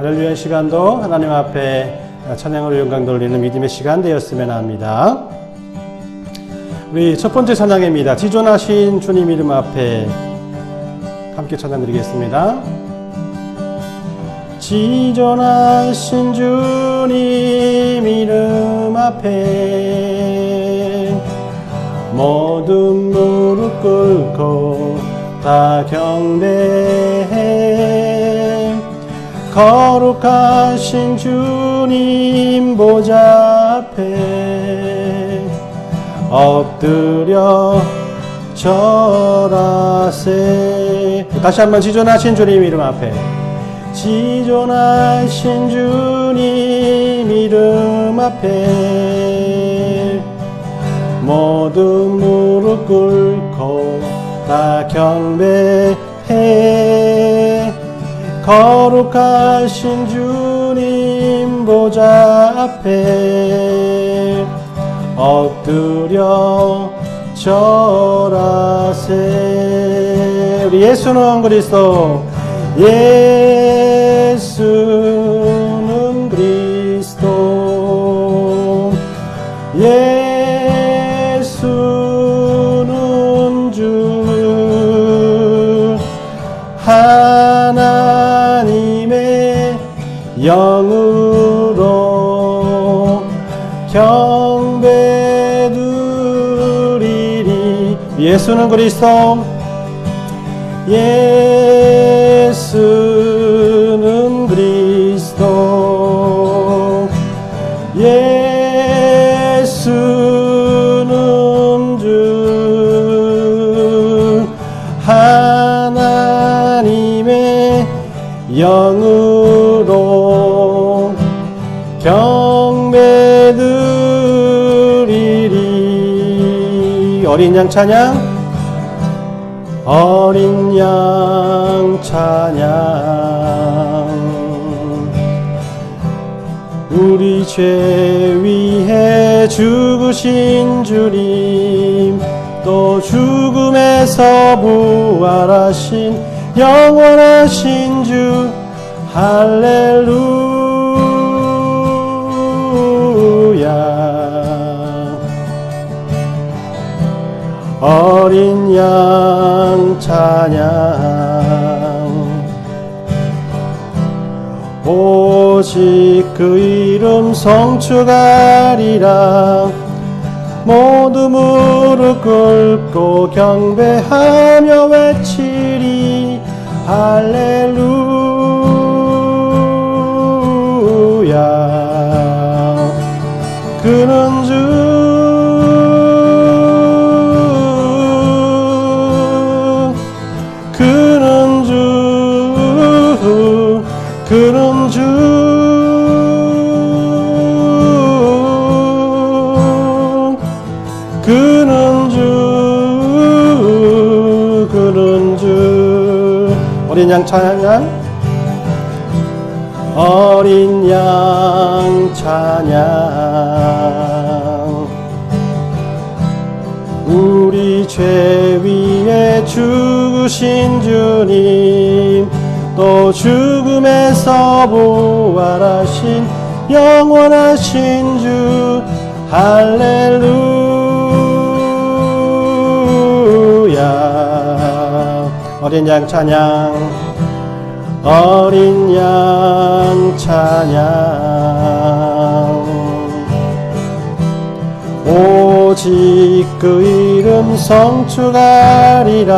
할렐루야 시간도 하나님 앞에 찬양으로 영광 돌리는 믿음의 시간 되었으면 합니다. 우리 첫 번째 찬양입니다. 지존하신 주님 이름 앞에 함께 찬양 드리겠습니다. 지존하신 주님 이름 앞에 모든 무릎 꿇고 다 경배해 거룩하신 주님 보좌 앞에 엎드려 절하세. 다시 한번 지존하신 주님 이름 앞에. 지존하신 주님 이름 앞에 모든 무릎 꿇고 다 경배해 거룩하신 주님 보좌 앞에 엎드려 절하세 우리 예수는 그리스도 예수는 그리스도. 예 예수는 그리스도. 예수는 그리스도. 예수는 주 하나님의 영으로 경 어린 양 찬양 어린 양 찬양 우리 죄 위해 죽으신 주님 또 죽음에서 부활하신 영원하신 주 할렐루야 어린 양 찬양. 오직 그 이름 성축하리라. 모두 무릎 꿇고 경배하며 외치리. 할렐루야 양 찬양? 어린 양 찬양. 우리 죄 위에 죽으신 주님 또 죽음에서 부활하신 영원하신 주 할렐루야. 어린 양 찬양 어린 양 찬양. 오직 그 이름 성축하리라.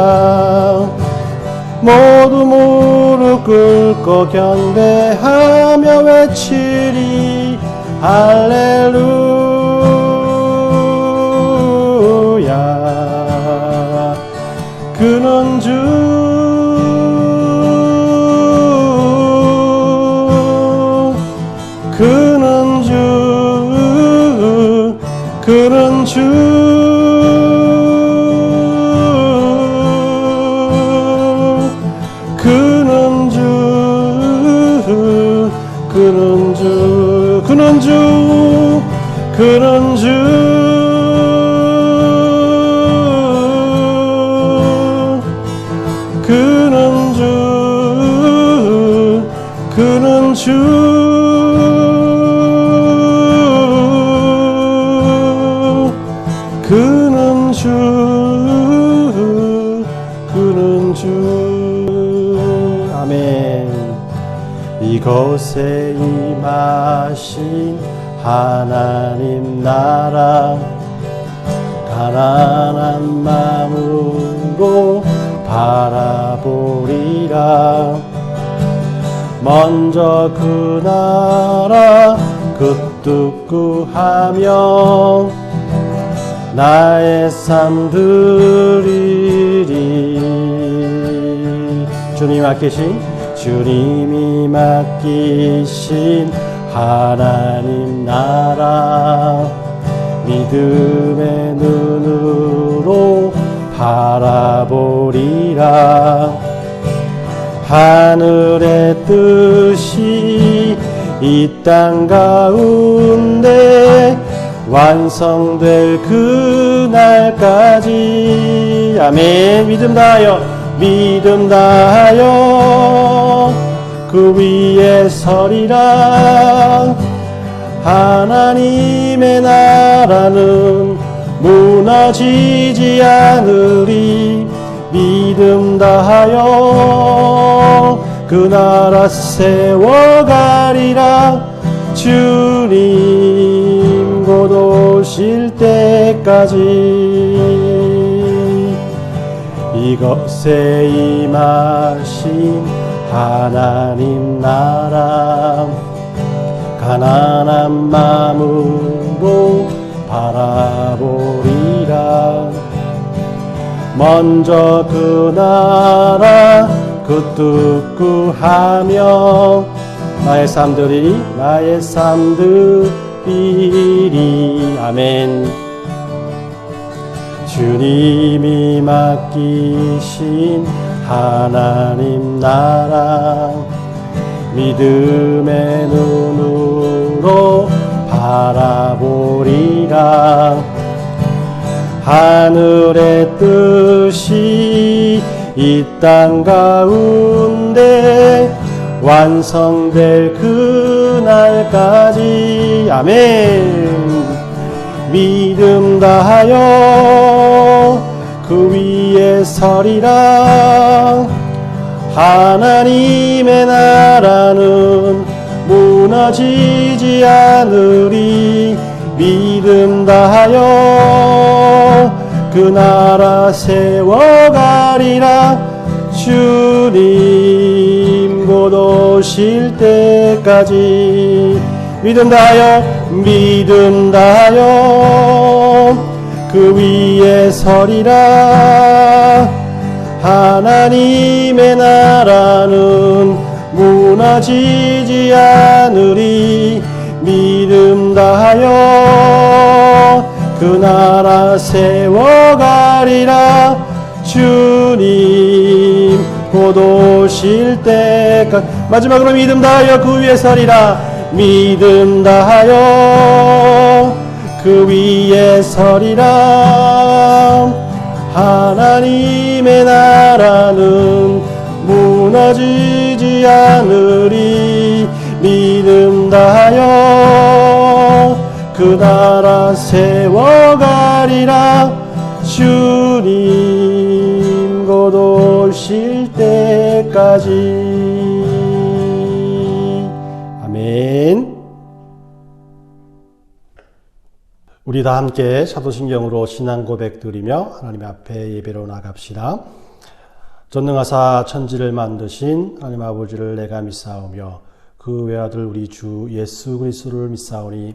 모두 무릎 꿇고 경배하며 외치리. 할렐루야 나라 그 뜻구하며 나의 삶 드리리. 주님 맡기신 주님이 맡기신 하나님 나라 믿음의 눈으로 바라보리라. 하늘의 뜻이 이 땅 가운데 완성될 그날까지. 아멘. 믿음 다하여 믿음 다하여. 그 위에 서리라 하나님의 나라는 무너지지 않으리. 믿음 다하여 그 나라 세워가리라. 주님 곧 오실 때까지. 이것에 임하신 하나님 나라. 가난한 마음으로 바라보리라. 먼저 그 나라 그뜻 구하며 나의 삶들이 나의 삶들이리 아멘. 주님이 맡기신 하나님 나라 믿음의 눈으로 바라보리라. 하늘의 뜻이 이 땅 가운데 완성될 그날까지. 아멘. 믿음 다하여 그 위에 서리라. 하나님의 나라는 무너지지 않으리. 믿음 다하여 그 나라 세워가리라. 주님 곧 오실 때까지 믿음 다하여 그 위에 서리라. 하나님의 나라는 무너지지 않으리. 믿음 다하여 그 나라 세워가리라. 주님 곧 오실 때까지. 마지막으로 믿음 다하여 그 위에 서리라. 믿음 다하여 그 위에 서리라. 하나님의 나라는 무너지지 않으리. 믿음 다하여 그 나라 세워가리라. 주님 곧 오실 때까지. 아멘. 우리 다 함께 사도신경으로 신앙 고백 드리며 하나님 앞에 예배로 나갑시다. 전능하사 천지를 만드신 하나님 아버지를 내가 믿사오며 그 외아들 우리 주 예수 그리스도를 믿사오니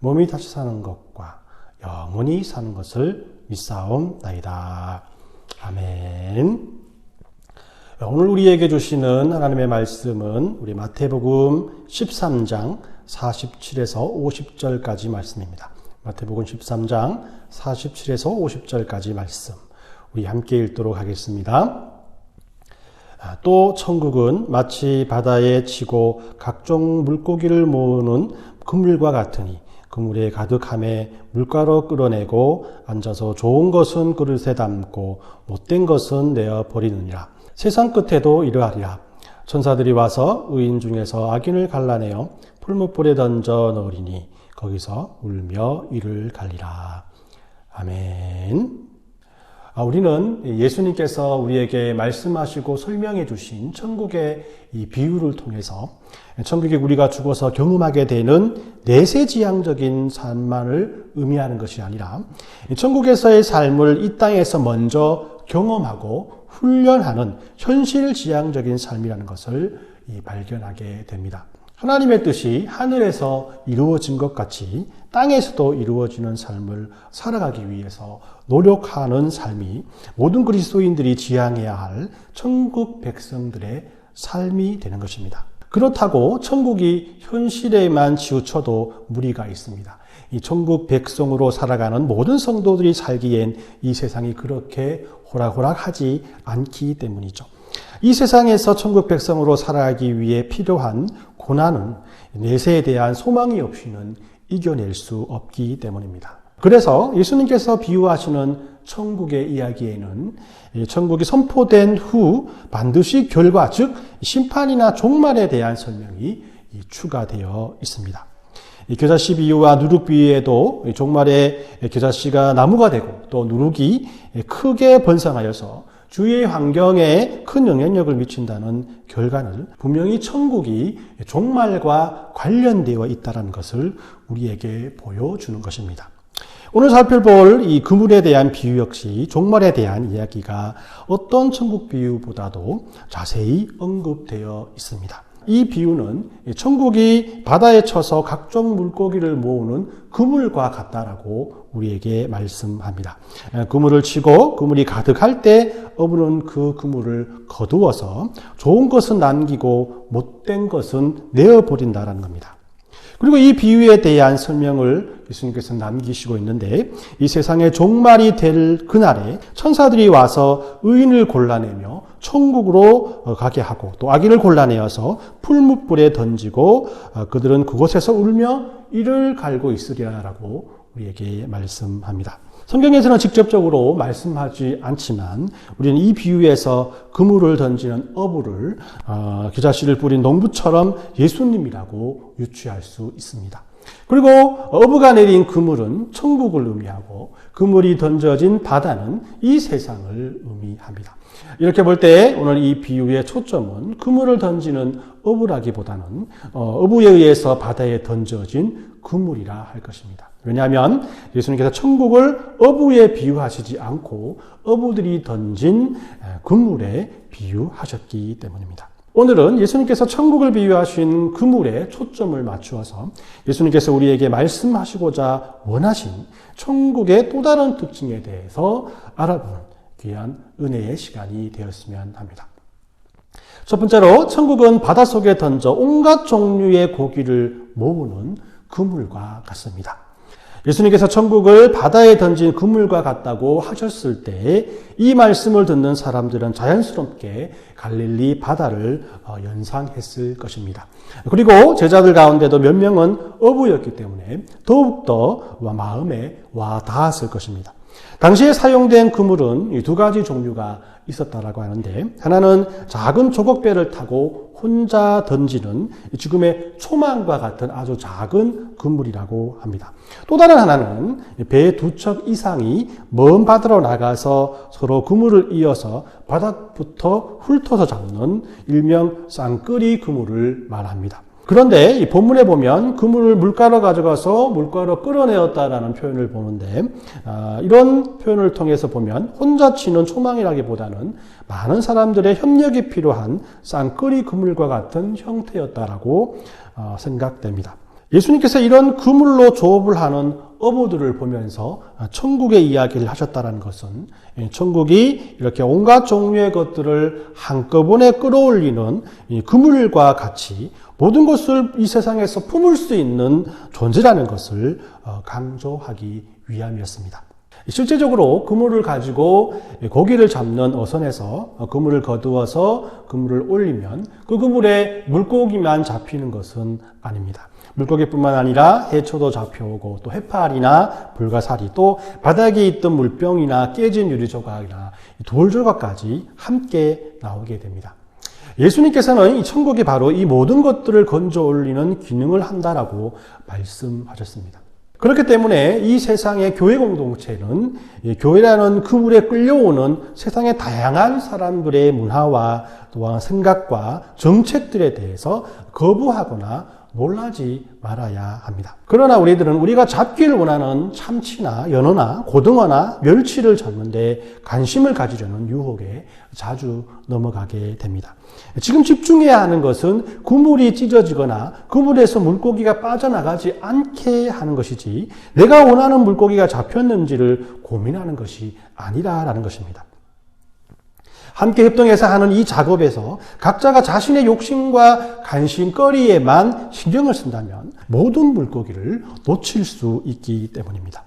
몸이 다시 사는 것과 영원히 사는 것을 믿사옵나이다. 아멘. 오늘 우리에게 주시는 하나님의 말씀은 우리 마태복음 13장 47에서 50절까지 말씀입니다. 마태복음 13장 47에서 50절까지 말씀. 우리 함께 읽도록 하겠습니다. 아, 또 천국은 마치 바다에 치고 각종 물고기를 모으는 그물과 같으니 그물에 가득함에 물가로 끌어내고 앉아서 좋은 것은 그릇에 담고 못된 것은 내어 버리느니라. 세상 끝에도 이러하리라. 천사들이 와서 의인 중에서 악인을 갈라내어 풀무불에 던져 넣으리니 거기서 울며 이를 갈리라. 아멘. 아, 우리는 예수님께서 우리에게 말씀하시고 설명해 주신 천국의 이 비유를 통해서 천국에 우리가 죽어서 경험하게 되는 내세지향적인 삶만을 의미하는 것이 아니라 천국에서의 삶을 이 땅에서 먼저 경험하고 훈련하는 현실 지향적인 삶이라는 것을 발견하게 됩니다. 하나님의 뜻이 하늘에서 이루어진 것 같이 땅에서도 이루어지는 삶을 살아가기 위해서 노력하는 삶이 모든 그리스도인들이 지향해야 할 천국 백성들의 삶이 되는 것입니다. 그렇다고 천국이 현실에만 치우쳐도 무리가 있습니다. 이 천국 백성으로 살아가는 모든 성도들이 살기엔 이 세상이 그렇게 호락호락하지 않기 때문이죠. 이 세상에서 천국 백성으로 살아가기 위해 필요한 고난은 내세에 대한 소망이 없이는 이겨낼 수 없기 때문입니다. 그래서 예수님께서 비유하시는 천국의 이야기에는 천국이 선포된 후 반드시 결과, 즉 심판이나 종말에 대한 설명이 추가되어 있습니다. 겨자씨 비유와 누룩 비유에도 종말에 겨자씨가 나무가 되고 또 누룩이 크게 번성하여서 주위의 환경에 큰 영향력을 미친다는 결과는 분명히 천국이 종말과 관련되어 있다는 것을 우리에게 보여주는 것입니다. 오늘 살펴볼 이 그물에 대한 비유 역시 종말에 대한 이야기가 어떤 천국 비유보다도 자세히 언급되어 있습니다. 이 비유는 천국이 바다에 쳐서 각종 물고기를 모으는 그물과 같다라고 우리에게 말씀합니다. 그물을 치고 그물이 가득할 때 어부는 그 그물을 거두어서 좋은 것은 남기고 못된 것은 내어버린다라는 겁니다. 그리고 이 비유에 대한 설명을 예수님께서 남기시고 있는데 이 세상의 종말이 될 그날에 천사들이 와서 의인을 골라내며 천국으로 어, 가게 하고 또 악인을 골라내어서 풀무불에 던지고 어, 그들은 그곳에서 울며 이를 갈고 있으리라라고 우리에게 말씀합니다. 성경에서는 직접적으로 말씀하지 않지만 우리는 이 비유에서 그물을 던지는 어부를 어, 겨자씨를 뿌린 농부처럼 예수님이라고 유추할 수 있습니다. 그리고 어부가 내린 그물은 천국을 의미하고 그물이 던져진 바다는 이 세상을 의미합니다. 이렇게 볼 때 오늘 이 비유의 초점은 그물을 던지는 어부라기보다는 어, 어부에 의해서 바다에 던져진 그물이라 할 것입니다. 왜냐하면 예수님께서 천국을 어부에 비유하시지 않고 어부들이 던진 그물에 비유하셨기 때문입니다. 오늘은 예수님께서 천국을 비유하신 그물에 초점을 맞추어서 예수님께서 우리에게 말씀하시고자 원하신 천국의 또 다른 특징에 대해서 알아보는 귀한 은혜의 시간이 되었으면 합니다. 첫 번째로 천국은 바닷속에 던져 온갖 종류의 고기를 모으는 그물과 같습니다. 예수님께서 천국을 바다에 던진 그물과 같다고 하셨을 때 이 말씀을 듣는 사람들은 자연스럽게 갈릴리 바다를 어, 연상했을 것입니다. 그리고 제자들 가운데도 몇 명은 어부였기 때문에 더욱더 마음에 와 닿았을 것입니다. 당시에 사용된 그물은 두 가지 종류가 있었다라고 하는데 하나는 작은 조곡배를 타고 혼자 던지는 지금의 초망과 같은 아주 작은 그물이라고 합니다. 또 다른 하나는 배 두 척 이상이 먼 바다로 나가서 서로 그물을 이어서 바닥부터 훑어서 잡는 일명 쌍끌이 그물을 말합니다. 그런데 이 본문에 보면 그물을 물가로 가져가서 물가로 끌어내었다라는 표현을 보는데 아, 이런 표현을 통해서 보면 혼자 치는 초망이라기보다는 많은 사람들의 협력이 필요한 쌍끌이 그물과 같은 형태였다라고 어, 생각됩니다. 예수님께서 이런 그물로 조업을 하는 어부들을 보면서 천국의 이야기를 하셨다는 것은 천국이 이렇게 온갖 종류의 것들을 한꺼번에 끌어올리는 그물과 같이 모든 것을 이 세상에서 품을 수 있는 존재라는 것을 어, 강조하기 위함이었습니다. 실제적으로 그물을 가지고 고기를 잡는 어선에서 그물을 거두어서 그물을 올리면 그 그물에 물고기만 잡히는 것은 아닙니다. 물고기뿐만 아니라 해초도 잡혀오고 또 해파리나 불가사리 또 바닥에 있던 물병이나 깨진 유리 조각이나 돌 조각까지 함께 나오게 됩니다. 예수님께서는 이 천국이 바로 이 모든 것들을 건져 올리는 기능을 한다라고 말씀하셨습니다. 그렇기 때문에 이 세상의 교회 공동체는 교회라는 그물에 끌려오는 세상의 다양한 사람들의 문화와 또한 생각과 정책들에 대해서 거부하거나 놀라지 말아야 합니다. 그러나 우리들은 우리가 잡기를 원하는 참치나 연어나 고등어나 멸치를 잡는데 관심을 가지려는 유혹에 자주 넘어가게 됩니다. 지금 집중해야 하는 것은 그물이 찢어지거나 그물에서 물고기가 빠져나가지 않게 하는 것이지 내가 원하는 물고기가 잡혔는지를 고민하는 것이 아니라라는 것입니다. 함께 협동해서 하는 이 작업에서 각자가 자신의 욕심과 관심거리에만 신경을 쓴다면 모든 물고기를 놓칠 수 있기 때문입니다.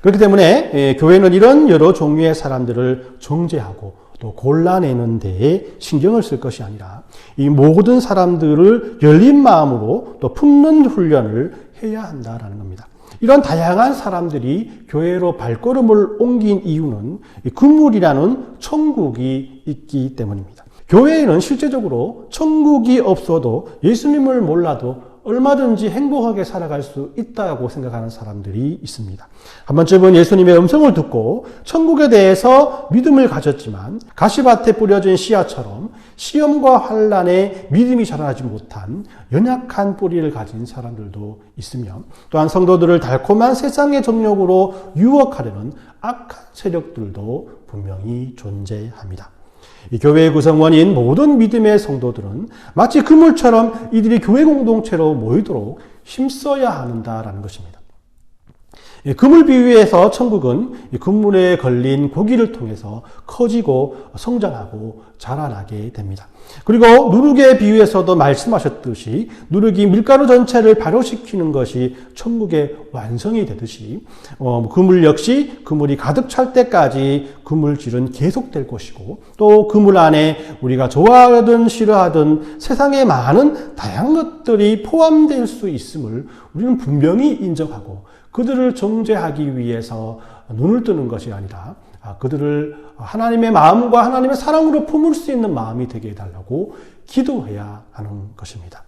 그렇기 때문에 예, 교회는 이런 여러 종류의 사람들을 정제하고 또 골라내는 데에 신경을 쓸 것이 아니라 이 모든 사람들을 열린 마음으로 또 품는 훈련을 해야 한다라는 겁니다. 이런 다양한 사람들이 교회로 발걸음을 옮긴 이유는 금물이라는 천국이 있기 때문입니다. 교회에는 실제적으로 천국이 없어도 예수님을 몰라도 얼마든지 행복하게 살아갈 수 있다고 생각하는 사람들이 있습니다. 한 번쯤은 예수님의 음성을 듣고 천국에 대해서 믿음을 가졌지만 가시밭에 뿌려진 씨앗처럼 시험과 환란에 믿음이 자라나지 못한 연약한 뿌리를 가진 사람들도 있으며 또한 성도들을 달콤한 세상의 정력으로 유혹하려는 악한 세력들도 분명히 존재합니다. 이 교회의 구성원인 모든 믿음의 성도들은 마치 그물처럼 이들이 교회 공동체로 모이도록 힘써야 한다라는 것입니다. 그물 비유에서 천국은 그물에 걸린 고기를 통해서 커지고 성장하고 자라나게 됩니다. 그리고 누룩의 비유에서도 말씀하셨듯이 누룩이 밀가루 전체를 발효시키는 것이 천국의 완성이 되듯이 어, 그물 역시 그물이 가득 찰 때까지 그물질은 계속될 것이고 또 그물 안에 우리가 좋아하든 싫어하든 세상에 많은 다양한 것들이 포함될 수 있음을 우리는 분명히 인정하고 그들을 정죄하기 위해서 눈을 뜨는 것이 아니라 아, 그들을 하나님의 마음과 하나님의 사랑으로 품을 수 있는 마음이 되게 해달라고 기도해야 하는 것입니다.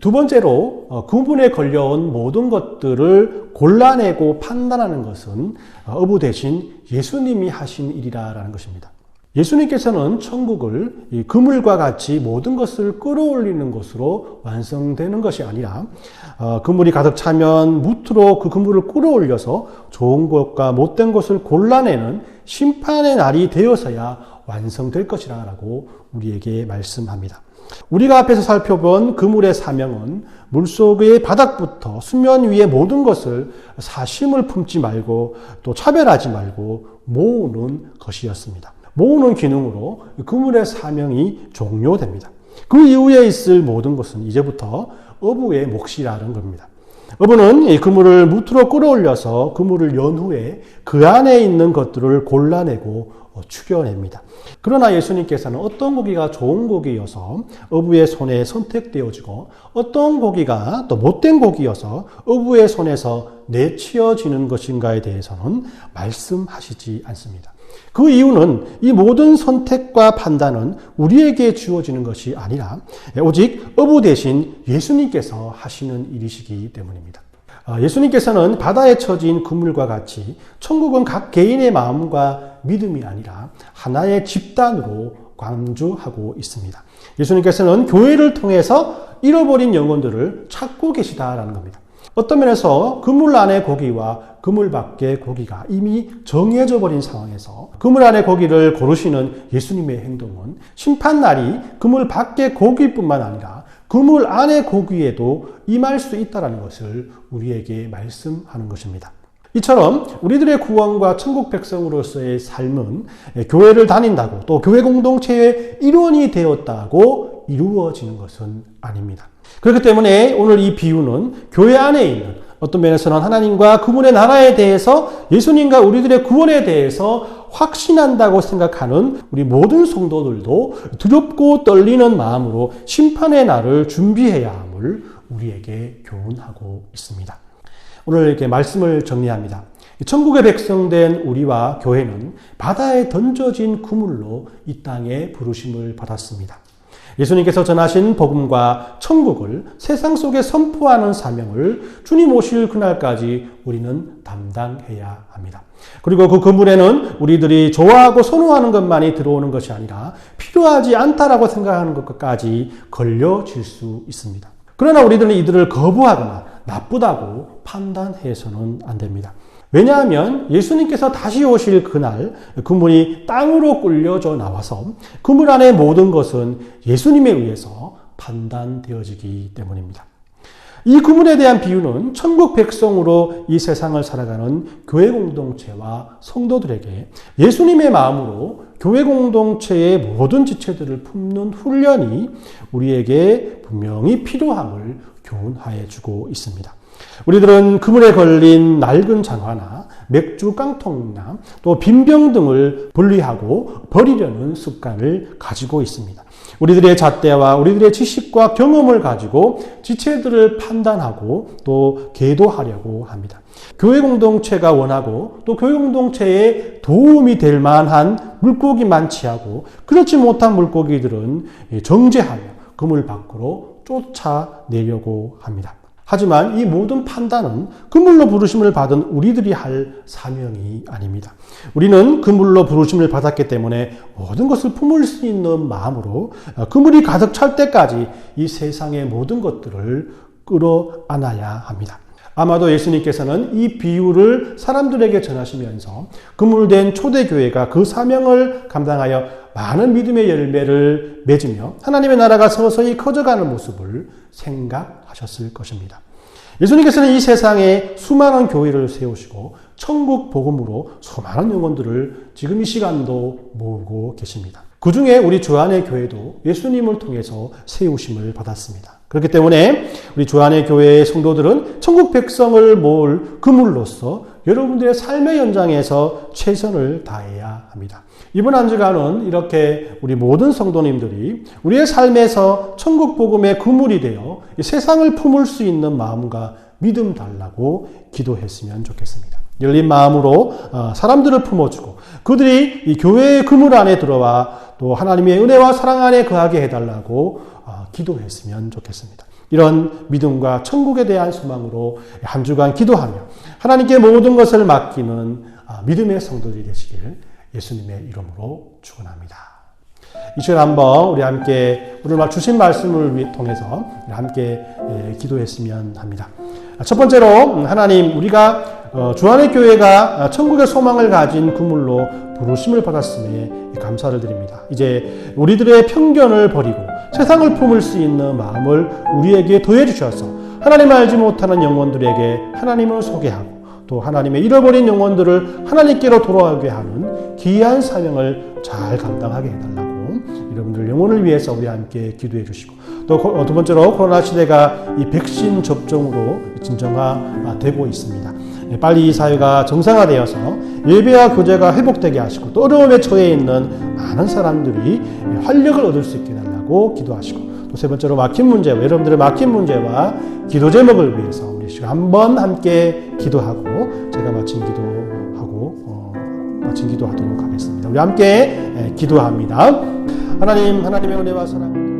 두 번째로 어, 구분에 걸려온 모든 것들을 골라내고 판단하는 것은 어, 어부 대신 예수님이 하신 일이라는 것입니다. 예수님께서는 천국을 그물과 같이 모든 것을 끌어올리는 것으로 완성되는 것이 아니라 어, 그물이 가득 차면 무트로 그 그물을 끌어올려서 좋은 것과 못된 것을 골라내는 심판의 날이 되어서야 완성될 것이라고 우리에게 말씀합니다. 우리가 앞에서 살펴본 그물의 사명은 물속의 바닥부터 수면 위의 모든 것을 사심을 품지 말고 또 차별하지 말고 모으는 것이었습니다. 모으는 기능으로 그물의 사명이 종료됩니다. 그 이후에 있을 모든 것은 이제부터 어부의 몫이라는 겁니다. 어부는 이 그물을 무트로 끌어올려서 그물을 연 후에 그 안에 있는 것들을 골라내고 추겨냅니다. 그러나 예수님께서는 어떤 고기가 좋은 고기여서 어부의 손에 선택되어지고 어떤 고기가 또 못된 고기여서 어부의 손에서 내치어지는 것인가에 대해서는 말씀하시지 않습니다. 그 이유는 이 모든 선택과 판단은 우리에게 주어지는 것이 아니라 오직 어부 대신 예수님께서 하시는 일이시기 때문입니다. 아, 예수님께서는 바다에 처진 그물과 같이 천국은 각 개인의 마음과 믿음이 아니라 하나의 집단으로 강조하고 있습니다. 예수님께서는 교회를 통해서 잃어버린 영혼들을 찾고 계시다라는 겁니다. 어떤 면에서 그물 안의 고기와 그물 밖의 고기가 이미 정해져 버린 상황에서 그물 안의 고기를 고르시는 예수님의 행동은 심판날이 그물 밖의 고기뿐만 아니라 그물 안의 고귀에도 임할 수 있다라는 것을 우리에게 말씀하는 것입니다. 이처럼 우리들의 구원과 천국 백성으로서의 삶은 교회를 다닌다고 또 교회 공동체의 일원이 되었다고 이루어지는 것은 아닙니다. 그렇기 때문에 오늘 이 비유는 교회 안에 있는 어떤 면에서는 하나님과 그분의 나라에 대해서 예수님과 우리들의 구원에 대해서 확신한다고 생각하는 우리 모든 성도들도 두렵고 떨리는 마음으로 심판의 날을 준비해야 함을 우리에게 교훈하고 있습니다. 오늘 이렇게 말씀을 정리합니다. 천국의 백성된 우리와 교회는 바다에 던져진 그물로 이 땅에 부르심을 받았습니다. 예수님께서 전하신 복음과 천국을 세상 속에 선포하는 사명을 주님 오실 그날까지 우리는 담당해야 합니다. 그리고 그 건물에는 우리들이 좋아하고 선호하는 것만이 들어오는 것이 아니라 필요하지 않다라고 생각하는 것까지 걸려질 수 있습니다. 그러나 우리들은 이들을 거부하거나 나쁘다고 판단해서는 안 됩니다. 왜냐하면 예수님께서 다시 오실 그날 그물이 땅으로 꿀려져 나와서 그물 안의 모든 것은 예수님에 의해서 판단되어지기 때문입니다. 이 그물에 대한 비유는 천국 백성으로 이 세상을 살아가는 교회 공동체와 성도들에게 예수님의 마음으로 교회 공동체의 모든 지체들을 품는 훈련이 우리에게 분명히 필요함을 교훈하여 주고 있습니다. 우리들은 그물에 걸린 낡은 장화나 맥주 깡통이나 또 빈병 등을 분리하고 버리려는 습관을 가지고 있습니다. 우리들의 잣대와 우리들의 지식과 경험을 가지고 지체들을 판단하고 또 계도하려고 합니다. 교회 공동체가 원하고 또 교회 공동체에 도움이 될 만한 물고기 많지하고 그렇지 못한 물고기들은 정제하여 그물 밖으로 쫓아내려고 합니다. 하지만 이 모든 판단은 그물로 부르심을 받은 우리들이 할 사명이 아닙니다. 우리는 그물로 부르심을 받았기 때문에 모든 것을 품을 수 있는 마음으로 그물이 가득 찰 때까지 이 세상의 모든 것들을 끌어안아야 합니다. 아마도 예수님께서는 이 비유를 사람들에게 전하시면서 그물된 초대교회가 그 사명을 감당하여 많은 믿음의 열매를 맺으며 하나님의 나라가 서서히 커져가는 모습을 생각 하셨을 것입니다. 예수님께서는 이 세상에 수많은 교회를 세우시고 천국 복음으로 수많은 영혼들을 지금 이 시간도 모으고 계십니다. 그 중에 우리 주안의 교회도 예수님을 통해서 세우심을 받았습니다. 그렇기 때문에 우리 주안의 교회의 성도들은 천국 백성을 모을 그물로서 여러분들의 삶의 현장에서 최선을 다해야 합니다. 이번 한 주간은 이렇게 우리 모든 성도님들이 우리의 삶에서 천국 복음의 그물이 되어 세상을 품을 수 있는 마음과 믿음 달라고 기도했으면 좋겠습니다. 열린 마음으로 어, 사람들을 품어주고 그들이 이 교회의 그물 안에 들어와 또 하나님의 은혜와 사랑 안에 거하게 해달라고 어, 기도했으면 좋겠습니다. 이런 믿음과 천국에 대한 소망으로 한 주간 기도하며 하나님께 모든 것을 맡기는 어, 믿음의 성도들이 되시길 예수님의 이름으로 축원합니다. 이 시간 한번 우리 함께 오늘 주신 말씀을 통해서 함께 예, 기도했으면 합니다. 첫 번째로 하나님 우리가 어, 주안의 교회가 천국의 소망을 가진 그물로 부르심을 받았음에 감사를 드립니다. 이제 우리들의 편견을 버리고 세상을 품을 수 있는 마음을 우리에게 더해 주셔서 하나님 알지 못하는 영혼들에게 하나님을 소개하고 또 하나님의 잃어버린 영혼들을 하나님께로 돌아오게 하는 귀한 사명을 잘 감당하게 해달라고 여러분들 영혼을 위해서 우리 함께 기도해 주시고 또 두 번째로 코로나 시대가 이 백신 접종으로 진정화되고 있습니다. 네, 빨리 이 사회가 정상화되어서 예배와 교제가 회복되게 하시고 또 어려움에 처해 있는 많은 사람들이 활력을 얻을 수 있게 달라고 기도하시고 또 세 번째로 막힌 문제와 여러분들의 막힌 문제와 기도 제목을 위해서 시간 한번 함께 기도하고 제가 마친 기도하고 어, 마친 기도하도록 하겠습니다. 우리 함께 예, 기도합니다. 하나님 하나님의 은혜와 사랑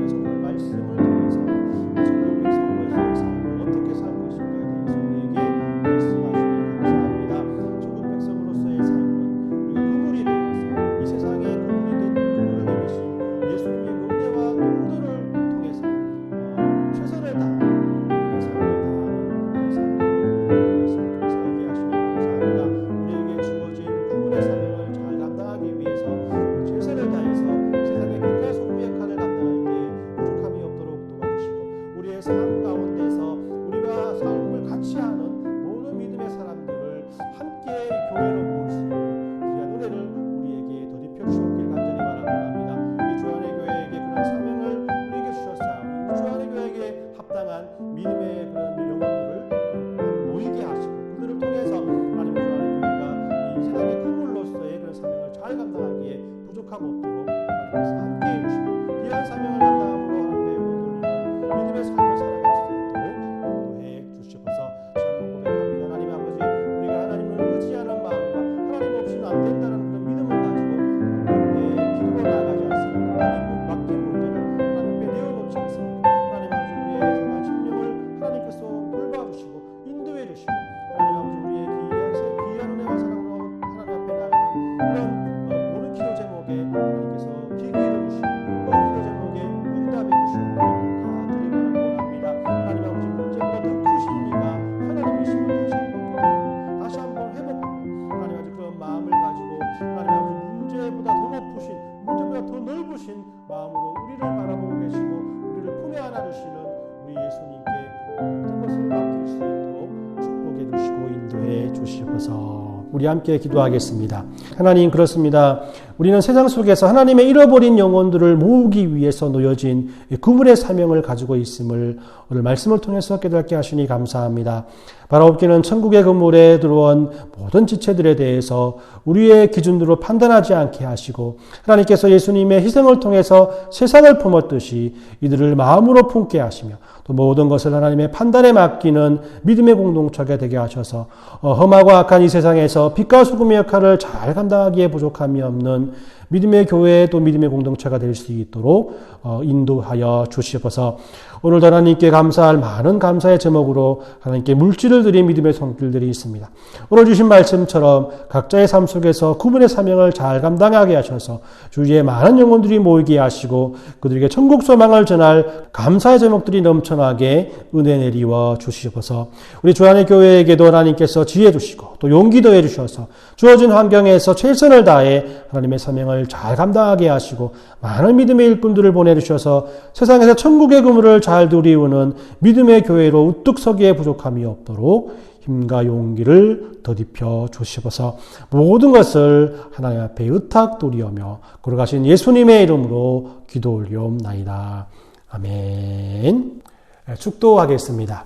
함께 기도하겠습니다. 하나님 그렇습니다. 우리는 세상 속에서 하나님의 잃어버린 영혼들을 모으기 위해서 놓여진 그물의 사명을 가지고 있음을 오늘 말씀을 통해서 깨닫게 하시니 감사합니다. 바라옵기는 천국의 그물에 들어온 모든 지체들에 대해서 우리의 기준으로 판단하지 않게 하시고 하나님께서 예수님의 희생을 통해서 세상을 품었듯이 이들을 마음으로 품게 하시며 또 모든 것을 하나님의 판단에 맡기는 믿음의 공동체가 되게 하셔서 어, 험하고 악한 이 세상에서 빛과 소금의 역할을 잘 감당하기에 부족함이 없는 믿음의 교회 또 믿음의 공동체가 될 수 있도록 어, 인도하여 주시옵소서. 오늘도 하나님께 감사할 많은 감사의 제목으로 하나님께 물질을 드린 믿음의 손길들이 있습니다. 오늘 주신 말씀처럼 각자의 삶 속에서 구분의 사명을 잘 감당하게 하셔서 주위에 많은 영혼들이 모이게 하시고 그들에게 천국 소망을 전할 감사의 제목들이 넘쳐나게 은혜 내리워 주시옵소서. 우리 주안의 교회에게도 하나님께서 지혜 주시고 또 용기 더해 주셔서 주어진 환경에서 최선을 다해 하나님의 사명을 잘 감당하게 하시고 많은 믿음의 일꾼들을 보내주셔서 세상에서 천국의 그물을 잘 누리우는 믿음의 교회로 우뚝 서기에 부족함이 없도록 힘과 용기를 더딥혀 주시옵소서 모든 것을 하나님 앞에 의탁드리오며 걸어가신 예수님의 이름으로 기도 올리옵나이다. 아멘. 네, 축도하겠습니다.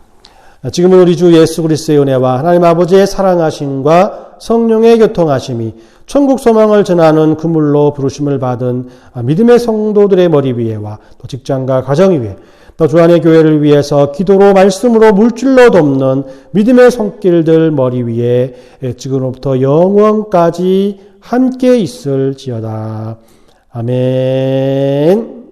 지금은 우리 주 예수 그리스도의 은혜와 하나님 아버지의 사랑하심과 성령의 교통하심이 천국 소망을 전하는 그물로 부르심을 받은 믿음의 성도들의 머리 위에와 또 직장과 가정 위에 또 주안의 교회를 위해서 기도로 말씀으로 물질로 돕는 믿음의 손길들 머리 위에 지금부터 영원까지 함께 있을지어다. 아멘.